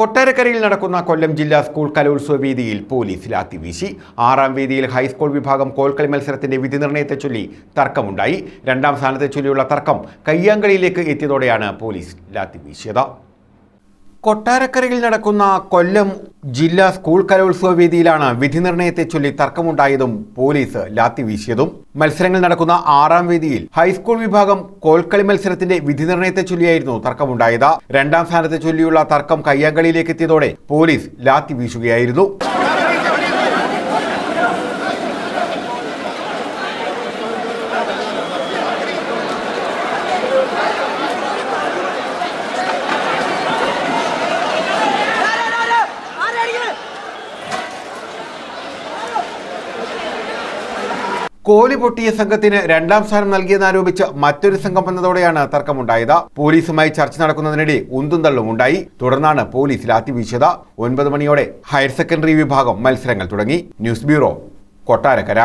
കൊട്ടാരക്കരയിൽ നടക്കുന്ന കൊല്ലം ജില്ലാ സ്കൂൾ കലോത്സവ വേദിയിൽ പോലീസ് ലാത്തിവീശി ആറാം വേദിയിൽ ഹൈസ്കൂൾ വിഭാഗം കോൽക്കളി മത്സരത്തിന്റെ വിധി നിർണയത്തെ ചൊല്ലി തർക്കമുണ്ടായി. രണ്ടാം സ്ഥാനത്തെ ചൊല്ലിയുള്ള തർക്കം കയ്യാങ്കളിയിലേക്ക് എത്തിയതോടെയാണ് പോലീസ് ലാത്തിവീശിയത് കൊട്ടാരക്കരയിൽ നടക്കുന്ന കൊല്ലം ജില്ലാ സ്കൂൾ കലോത്സവ വേദിയിലാണ് വിധി നിർണയത്തെ ചൊല്ലി തർക്കമുണ്ടായതും പോലീസ് ലാത്തി വീശിയതും. മത്സരങ്ങൾ നടക്കുന്ന ആറാം വേദിയിൽ ഹൈസ്കൂൾ വിഭാഗം കോൽക്കളി മത്സരത്തിന്റെ വിധി നിർണയത്തെ ചൊല്ലിയായിരുന്നു തർക്കമുണ്ടായത്. രണ്ടാം സ്ഥാനത്തെ ചൊല്ലിയുള്ള തർക്കം കയ്യാങ്കളിയിലേക്ക് എത്തിയതോടെ പോലീസ് ലാത്തി വീശുകയായിരുന്നു. കോലി പൊട്ടിയ സംഘത്തിന് രണ്ടാം സ്ഥാനം നൽകിയെന്നാരോപിച്ച് മറ്റൊരു സംഘം വന്നതോടെയാണ് തർക്കമുണ്ടായത്. പോലീസുമായി ചർച്ച നടക്കുന്നതിനിടെ ഉന്തും ഉണ്ടായി. തുടർന്നാണ് പോലീസ് ലാത്തി വീശിയത്. ഒൻപത് മണിയോടെ ഹയർ സെക്കൻഡറി വിഭാഗം മത്സരങ്ങൾ തുടങ്ങി. News bureau Kottarakkara.